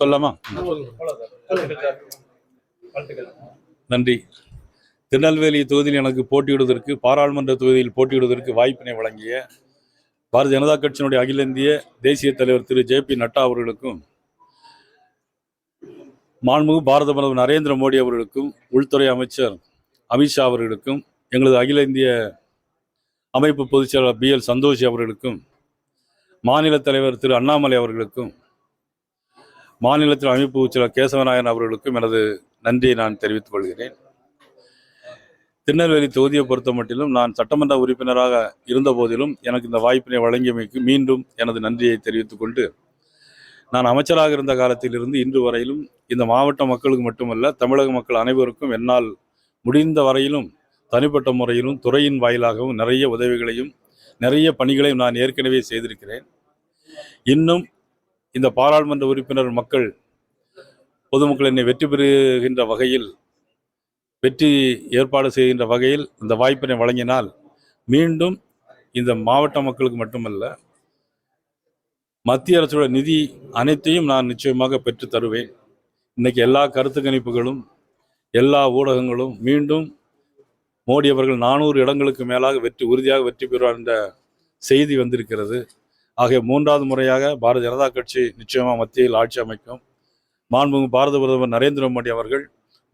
சொல்லாமா நன்றி. திருநெல்வேலி தொகுதியில் எனக்கு போட்டியிடுவதற்கு பாராளுமன்ற தொகுதியில் போட்டியிடுவதற்கு வாய்ப்பினை வழங்கிய பாரதிய ஜனதா கட்சியினுடைய அகில இந்திய தேசிய தலைவர் திரு. ஜே. பி. நட்டா அவர்களுக்கும் மாண்புமிகு பாரத பிரதமர் நரேந்திர மோடி அவர்களுக்கும் உள்துறை அமைச்சர் அமித்ஷா அவர்களுக்கும் எங்களது அகில இந்திய அமைப்பு பொதுச் செயலாளர் பி. எல். சந்தோஷ் அவர்களுக்கும் மாநில தலைவர் திரு அண்ணாமலை அவர்களுக்கும் மாநிலத்தில் அமைப்பு பொதுச் கேசவநாயன் அவர்களுக்கும் எனது நன்றியை நான் தெரிவித்துக் கொள்கிறேன். திருநெல்வேலி தொகுதியை பொறுத்த மட்டிலும் நான் சட்டமன்ற உறுப்பினராக இருந்த போதிலும் எனக்கு இந்த வாய்ப்பினை வழங்கியமைக்கு மீண்டும் எனது நன்றியை தெரிவித்துக் கொண்டு நான் அமைச்சராக இருந்த காலத்திலிருந்து இன்று வரையிலும் இந்த மாவட்ட மக்களுக்கு மட்டுமல்ல தமிழக மக்கள் அனைவருக்கும் என்னால் முடிந்த வரையிலும் தனிப்பட்ட முறையிலும் துறையின் வாயிலாகவும் நிறைய உதவிகளையும் நிறைய பணிகளை நான் ஏற்கனவே செய்திருக்கிறேன். இன்னும் இந்த பாராளுமன்ற உறுப்பினர் மக்கள் பொதுமக்கள் என்னை வெற்றி பெறுகின்ற வகையில் வெற்றி ஏற்பாடு செய்கின்ற வகையில் இந்த வாய்ப்பினை வழங்கினால் மீண்டும் இந்த மாவட்ட மக்களுக்கு மட்டுமல்ல மத்திய அரசோட நிதி அனைத்தையும் நான் நிச்சயமாக பெற்று தருவேன். இன்னைக்கு எல்லா கருத்து கணிப்புகளும் எல்லா ஊடகங்களும் மீண்டும் மோடி அவர்கள் நானூறு இடங்களுக்கு மேலாக வெற்றி உறுதியாக வெற்றி பெறுவார் என்ற செய்தி வந்திருக்கிறது. ஆகிய மூன்றாவது முறையாக பாரதிய ஜனதா கட்சி நிச்சயமாக மத்தியில் ஆட்சி அமைக்கும். மாண்புமிகு பாரத பிரதமர் நரேந்திர மோடி அவர்கள்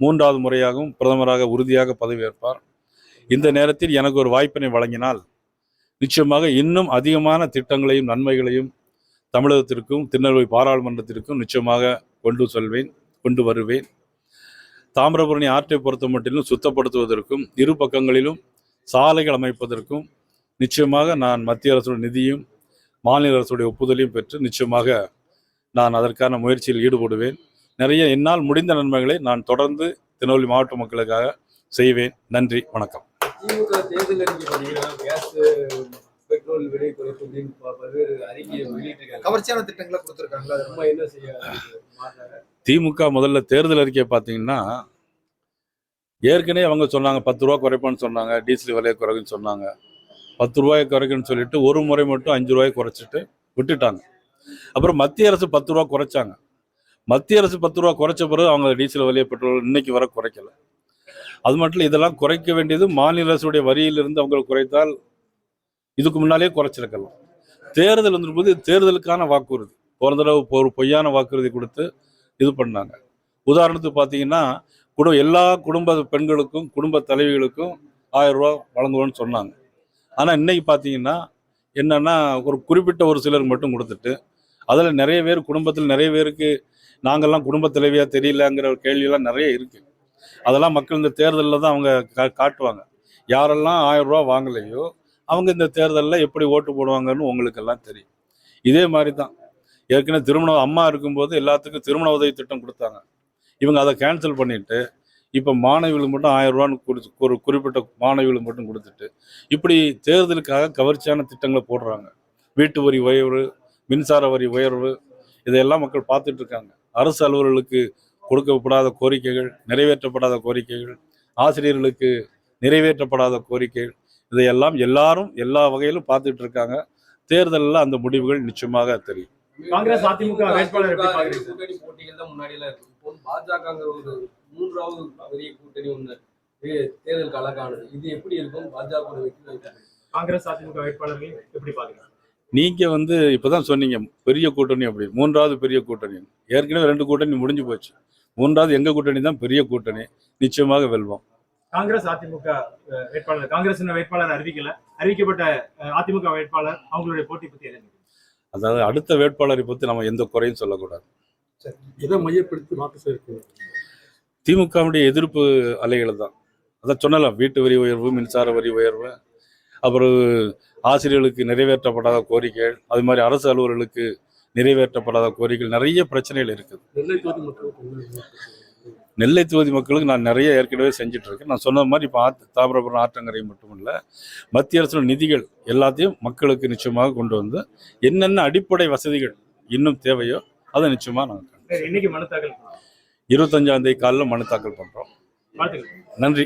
மூன்றாவது முறையாகவும் பிரதமராக உறுதியாக பதவியேற்பார். இந்த நேரத்தில் எனக்கு ஒரு வாய்ப்பினை வழங்கினால் நிச்சயமாக இன்னும் அதிகமான திட்டங்களையும் நன்மைகளையும் தமிழகத்திற்கும் திருநெல்வேலி பாராளுமன்றத்திற்கும் நிச்சயமாக கொண்டு செல்வேன் கொண்டு வருவேன். தாமிரபரணி ஆற்றை பொறுத்த மட்டிலும் சுத்தப்படுத்துவதற்கும் இரு பக்கங்களிலும் சாலைகள் அமைப்பதற்கும் நிச்சயமாக நான் மத்திய அரசுடைய நிதியும் மாநில அரசுடைய ஒப்புதலையும் பெற்று நிச்சயமாக நான் அதற்கான முயற்சியில் ஈடுபடுவேன். நிறைய என்னால் முடிந்த நன்மைகளை நான் தொடர்ந்து திருநெல்வேலி மாவட்ட மக்களுக்காக செய்வேன். நன்றி வணக்கம். திமுக பெட்ரோல் விலை குறைப்பு அப்படின்னு பல்வேறு அறிக்கையை வெளியிட்டிருக்காங்க. கவர்ச்சியான திட்டங்களை கொடுத்துருக்காங்களா அது? நம்ம என்ன செய்ய மாட்டாங்க திமுக முதல்ல தேர்தல் அறிக்கையை பார்த்தீங்கன்னா ஏற்கனவே அவங்க சொன்னாங்க பத்து ரூபா குறைப்போன்னு சொன்னாங்க டீசல் விலையை குறைக்குன்னு சொன்னாங்க. பத்து ரூபாயை குறைக்குன்னு சொல்லிட்டு ஒரு முறை மட்டும் அஞ்சு ரூபாயை குறைச்சிட்டு விட்டுட்டாங்க. அப்புறம் மத்திய அரசு பத்து ரூபா குறைச்சாங்க. மத்திய அரசு பத்து ரூபா குறைச்ச பிறகு அவங்க டீசல் விலையை பெட்ரோல் இன்னைக்கு வர குறைக்கல. அது மட்டும் இல்லை இதெல்லாம் குறைக்க வேண்டியது மாநில அரசுடைய வரியிலிருந்து அவங்க குறைத்தால் இதுக்கு முன்னாலே குறைச்சிருக்கலாம். தேர்தல் வந்துரும்போது தேர்தலுக்கான வாக்குறுதி. போன தடவை ஒரு பொய்யான வாக்குறுதி கொடுத்து இது பண்ணாங்க. உதாரணத்துக்கு பார்த்தீங்கன்னா குடு எல்லா குடும்ப பெண்களுக்கும் குடும்ப தலைவிகளுக்கும் ஆயிரம் ரூபா வழங்குவோம்னு சொன்னாங்க. ஆனால் இன்னைக்கு பார்த்தீங்கன்னா என்னன்னா ஒரு குறிப்பிட்ட ஒரு சிலர் மட்டும் கொடுத்துட்டு அதில் நிறைய பேர் குடும்பத்தில் நிறைய பேருக்கு நாங்கள்லாம் குடும்ப தலைவியாக தெரியலங்கிற ஒரு கேள்வியெல்லாம் நிறைய இருக்குது அதெல்லாம் மக்கள் இந்த தேர்தலில் தான் அவங்க கா- காட்டுவாங்க. யாரெல்லாம் ஆயிரம் ரூபா வாங்கலையோ அவங்க இந்த தேர்தலில் எப்படி ஓட்டு போடுவாங்கன்னு உங்களுக்கெல்லாம் தெரியும். இதே மாதிரி தான் ஏற்கனவே திருமண அம்மா இருக்கும்போது எல்லாத்துக்கும் திருமண உதவி திட்டம் கொடுத்தாங்க. இவங்க அதை கேன்சல் பண்ணிட்டு இப்போ மாணவிகளுக்கு மட்டும் ஆயிரம் ரூபான்னு கொடுத்து ஒரு குறிப்பிட்ட மாணவிகளுக்கு மட்டும் கொடுத்துட்டு இப்படி தேர்தலுக்காக கவர்ச்சியான திட்டங்களை போடுறாங்க. வீட்டு வரி உயர்வு மின்சார வரி உயர்வு இதையெல்லாம் மக்கள் பார்த்துட்டு இருக்காங்க. அரசு அலுவலர்களுக்கு கொடுக்கப்படாத கோரிக்கைகள் நிறைவேற்றப்படாத கோரிக்கைகள் ஆசிரியர்களுக்கு நிறைவேற்றப்படாத கோரிக்கைகள் இதையெல்லாம் எல்லாரும் எல்லா வகையிலும் பார்த்துட்டு இருக்காங்க. தேர்தலில் அந்த முடிவுகள் நிச்சயமாக தெரியும். காங்கிரஸ் அதிமுக வேட்பாளர் கூட்டணி போட்டிகள் தான் முன்னாடி எல்லாம் இருக்கு இப்போ பாஜகங்கிற ஒரு மூன்றாவது பெரிய கூட்டணி தே- தேர்தல் களக்கானது இது எப்படி இருக்கும்? பாஜக காங்கிரஸ் அதிமுக வேட்பாளர்கள் எப்படி பாக்குறீங்க நீங்க வந்து இப்பதான் சொன்னீங்க பெரிய கூட்டணி அப்படி மூன்றாவது பெரிய கூட்டணி. ஏற்கனவே ரெண்டு கூட்டணி முடிஞ்சு போச்சு. மூன்றாவது எங்க கூட்டணி தான் பெரிய கூட்டணி. நிச்சயமாக வெல்வோம். காங்கிரஸ் அதிமுக வேட்பாளர் காங்கிரஸ் வேட்பாளர் அறிவிக்கல. அறிவிக்கப்பட்ட அதிமுக வேட்பாளர் அவங்களுடைய போட்டி பத்தி என்ன? அதாவது அடுத்த வேட்பாளரை பத்தி நம்ம எந்த குறையும் சொல்லக்கூடாது. எதை மையப்படுத்தி வாக்கு சேர்க்கணும் திமுகவுடைய எதிர்ப்பு அலைகள் தான். அதான் சொன்னலாம் வீட்டு வரி உயர்வு மின்சார வரி உயர்வு அப்புறம் ஆசிரியர்களுக்கு நிறைவேற்றப்படாத கோரிக்கைகள் அது மாதிரி அரசு அலுவலர்களுக்கு நிறைவேற்றப்படாத கோரிக்கைகள் நிறைய பிரச்சனைகள் இருக்குது. நெல்லை தொகுதி மக்களுக்கு நான் நிறைய ஏற்கனவே செஞ்சுட்டு இருக்கேன் நான் சொன்ன மாதிரி இப்போ ஆத்து தாமிரபரணி ஆற்றங்கரை மட்டுமல்ல மத்திய அரசோட நிதிகள் எல்லாத்தையும் மக்களுக்கு நிச்சயமாக கொண்டு வந்து என்னென்ன அடிப்படை வசதிகள் இன்னும் தேவையோ அதை நிச்சயமாக நாங்கள் இன்னைக்கு மனு தாக்கல் இருபத்தஞ்சாம் தேதி காலையில் மனு தாக்கல் பண்ணுறோம் நன்றி.